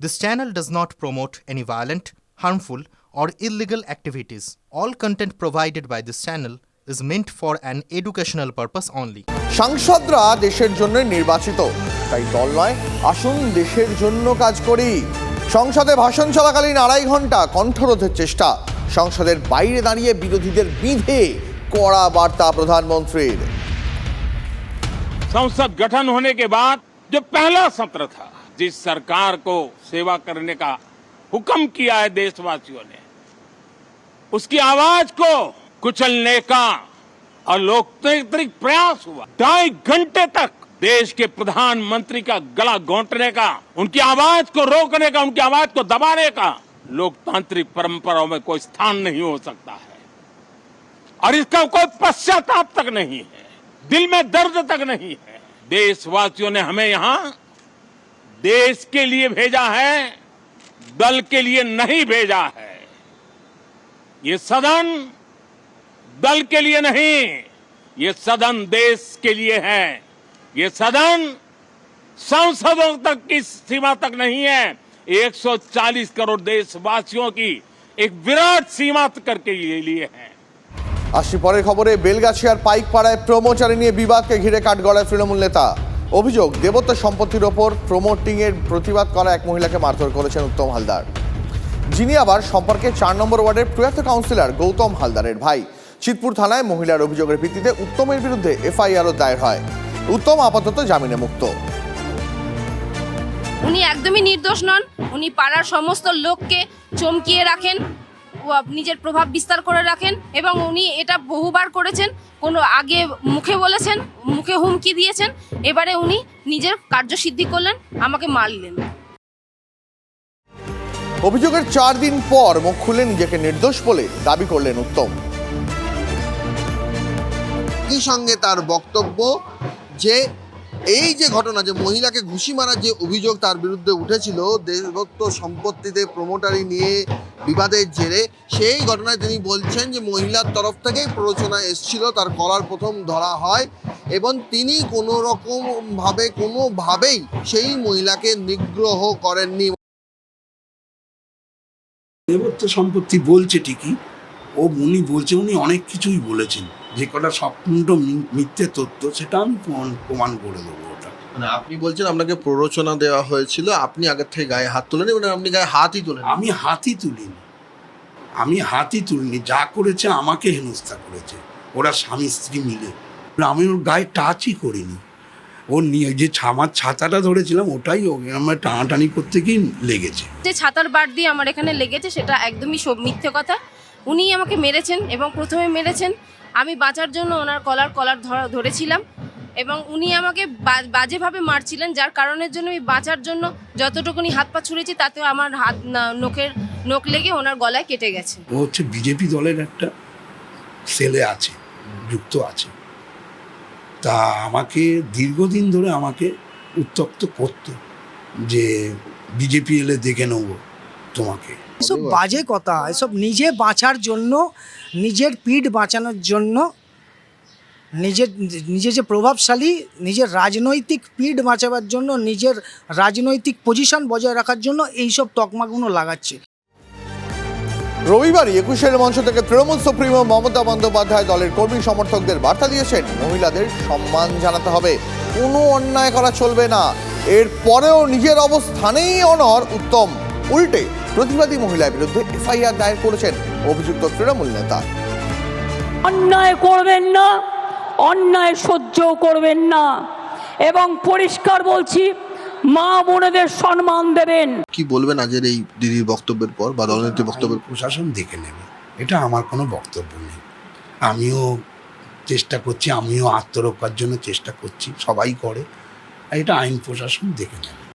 This channel does not promote any violent, harmful, or illegal activities. All content provided by this channel is meant for an educational purpose only. সাংসদরা দেশের জন্য নির্বাচিত তাই দল নয় আসুন দেশের জন্য কাজ করি সংসদে ভাষণ চলাকালীন আড়াই ঘন্টা কণ্ঠরোধের চেষ্টা সংসদের বাইরে দাঁড়িয়ে বিরোধীদের বিধে কড়া বার্তা প্রধানমন্ত্রীর संसद गठन होने के बाद जो पहला सत्र था जिस सरकार को सेवा करने का हुक्म किया है देशवासियों ने, उसकी आवाज़ को कुचलने का और लोकतांत्रिक प्रयास हुआ। ढाई घंटे तक देश के प्रधानमंत्री का गला घोंटने का, उनकी आवाज़ को रोकने का, उनकी आवाज़ को दबाने का लोकतांत्रिक परंपराओं में कोई स्थान नहीं हो सकता है। और इसका कोई पश्चाताप तक नहीं है, दिल में दर्द तक नहीं है। देशवासियों ने हमें यहाँ देश के लिए भेजा है दल के लिए नहीं भेजा है ये सदन दल के लिए नहीं ये सदन देश के लिए है ये सदन सांसदों तक की सीमा तक नहीं है 140 करोड़ देशवासियों की एक विराट सीमा करके ये लिए है আসি পরের খবরে বেলগাছিয়ার পাইকপাড়ায় প্রমোচারী নিয়ে বিবাদকে ঘিরে কাঠগড়ায় তৃণমূল নেতা অভিযোগ, দেবত্ব সম্পত্তির ওপর প্রমোটিং এর প্রতিবাদ করা এক মহিলাকে মারধর করেছেন উত্তম হালদার। যিনি আবার সম্পর্কে চার নম্বর ওয়ার্ডের প্রয়াত কাউন্সিলর গৌতম হালদারের ভাই। চিতপুর থানায় মহিলার অভিযোগের ভিত্তিতে উত্তমের বিরুদ্ধে এফআইআরও দায়ের হয়। উত্তম আপাতত জামিনে মুক্ত। উনি একদমই নির্দোষ নন। উনি পাড়ার সমস্ত লোককে চমকিয়ে রাখেন। নিজের প্রভাব বিস্তার করে রাখেন এবং উনি এটা বহুবার করেছেন। কোনো আগে মুখে বলেছেন মুখে হুমকি দিয়েছেন। এবারে উনি নিজের কার্যসিদ্ধি করলেন আমাকে মারলেন। অভিযোগের চার দিন পর মুখ খুলে নিজেকে নির্দোষ বলে দাবি করলেন উত্তম। একই সঙ্গে তার বক্তব্য যে এই যে ঘটনা, যে মহিলাকে ঘুষি মারার যে অভিযোগ তার বিরুদ্ধে উঠেছিল, দেবত্ব সম্পত্তিতে প্রমোটারি নিয়ে বিবাদের জেরে, সেই ঘটনায় তিনি বলছেন যে মহিলার তরফ থেকেই প্ররোচনা এসেছিল, তার কলার প্রথম ধরা হয় এবং তিনি কোনো রকম ভাবে কোনোভাবেই সেই মহিলাকে নিগ্রহ করেননি। দেবত্ব সম্পত্তি বলছে ঠিকই, ও উনি বলছে, উনি অনেক কিছুই বলেছেন। যে কটা সম্পূর্ণ মি- মিথ্যে তথ্য সেটা আমি প্রমাণ প্রমাণ করে দেবো ওটা। মানে আপনি বলছেন আপনাকে প্ররোচনা দেওয়া হয়েছিল আপনি আগের থেকে গায়ে হাত তোলেন মানে আপনি গায়ে হাতই তোলেন আমি হাতই তুলিনি। আমি হাতই তুলিনি। যা করেছে আমাকে হেনস্থা করেছে। ওরা স্বামী স্ত্রী মিলে। আমি ওর গায়ে টাচই করিনি। ও নিয়ে যে ছা- আমার ছাতাটা ধরেছিলাম ওটাই ওকে আমার টানাটানি করতে গিয়ে লেগেছে। যে ছাতার বার দিয়ে আমার এখানে লেগেছে সেটা একদমই সব মিথ্যে কথা। উনি আমাকে মেরেছেন এবং প্রথমে মেরেছেন। আমি বাঁচার জন্য ওনার কলার কলার ধরা ধরেছিলাম এবং উনি আমাকে বাজেভাবে মারছিলেন, যার কারণের জন্য আমি বাঁচার জন্য যতটুকুনি হাত পা ছুঁড়েছি তাতেও আমার হাত নখের নখ লেগে ওনার গলায় কেটে গেছে। ও হচ্ছে বিজেপি দলের একটা সেলে আছে, যুক্ত আছে। তা আমাকে দীর্ঘদিন ধরে আমাকে উত্তপ্ত করতো যে বিজেপি এলে দেখে নেব তোমাকে। এসব বাজে কথা এসব নিজে বাঁচার জন্য নিজের পিঠ বাঁচানোর জন্য নিজের নিজে যে প্রভাবশালী নিজের রাজনৈতিক পিঠ বাঁচাবার জন্য নিজের রাজনৈতিক পজিশন বজায় রাখার জন্য এইসব তকমাগুলো লাগাচ্ছে। রবিবার একুশের মঞ্চ থেকে তৃণমূল সুপ্রিমো মমতা বন্দ্যোপাধ্যায় দলের কর্মী সমর্থকদের বার্তা দিয়েছেন মহিলাদের সম্মান জানাতে হবে। কোনো অন্যায় করা চলবে না। এর পরেও নিজের অবস্থানেই অনর উত্তম। উল্টে প্রতিবাদী মহিলার বিরুদ্ধে এফআইআর দায়ের করেছেন অভিযুক্ত তৃণমূল নেতা। অন্যায় করবেন না অন্যায় সহ্য করবেন না। এবং পরিষ্কার বলছি মা বোনেদের সম্মান দেবেন। কি বলবেন আজের এই দিদির বক্তব্যের পর বা দলনেত্রীর বক্তব্যের প্রশাসন দেখে নেবে। এটা আমার কোনো বক্তব্য নেই। আমিও চেষ্টা করছি আমিও আত্মরক্ষার জন্য চেষ্টা করছি সবাই করে। এটা আইন প্রশাসন দেখে নেবে।